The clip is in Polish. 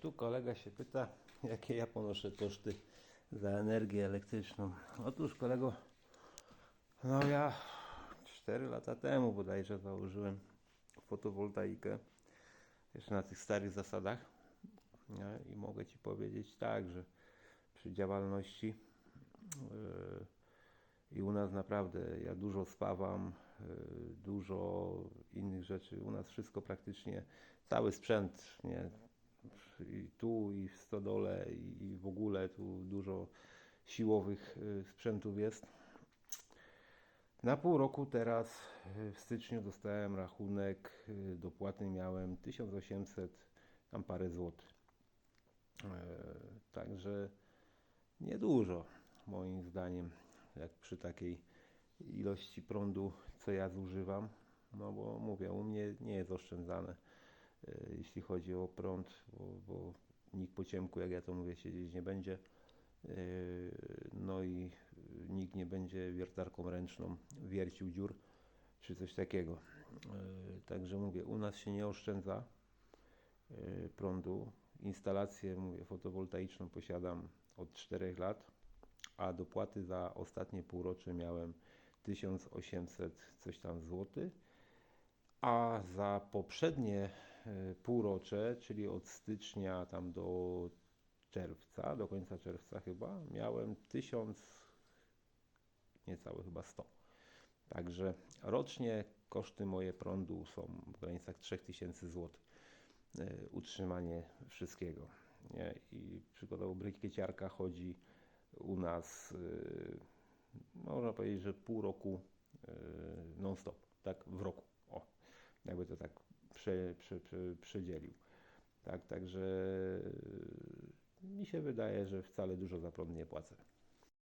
Tu kolega się pyta, jakie ja ponoszę koszty za energię elektryczną. Otóż kolego, no ja 4 lata temu bodajże założyłem fotowoltaikę. Jeszcze na tych starych zasadach. I mogę Ci powiedzieć tak, że przy działalności yy, i u nas naprawdę ja dużo spawam, yy, dużo innych rzeczy. U nas wszystko praktycznie, cały sprzęt, nie? I tu, i w stodole, i w ogóle tu dużo siłowych yy, sprzętów jest. Na pół roku teraz yy, w styczniu dostałem rachunek, yy, dopłaty miałem 1800 tam parę złotych. Yy, Także niedużo moim zdaniem, jak przy takiej ilości prądu, co ja zużywam. No bo mówię, u mnie nie jest oszczędzane, jeśli chodzi o prąd, bo, bo nikt po ciemku, jak ja to mówię, siedzieć nie będzie. Yy, No i nikt nie będzie wiertarką ręczną wiercił dziur czy coś takiego. Yy, Także mówię, u nas się nie oszczędza prądu. Instalację mówię, fotowoltaiczną posiadam od 4 lat, a dopłaty za ostatnie półrocze miałem 1800 coś tam złotych, a za poprzednie półrocze, czyli od stycznia tam do czerwca, do końca czerwca chyba, miałem 1000, niecałe chyba 100. Także rocznie koszty moje prądu są w granicach 3000 zł. y, Utrzymanie wszystkiego. Nie? I przykładowo brykieciarka chodzi u nas, y, można powiedzieć, że pół roku non-stop, tak w roku. O, jakby to tak prze, prze, prze, przedzielił. Tak, także mi się wydaje, że wcale dużo za prąd nie płacę.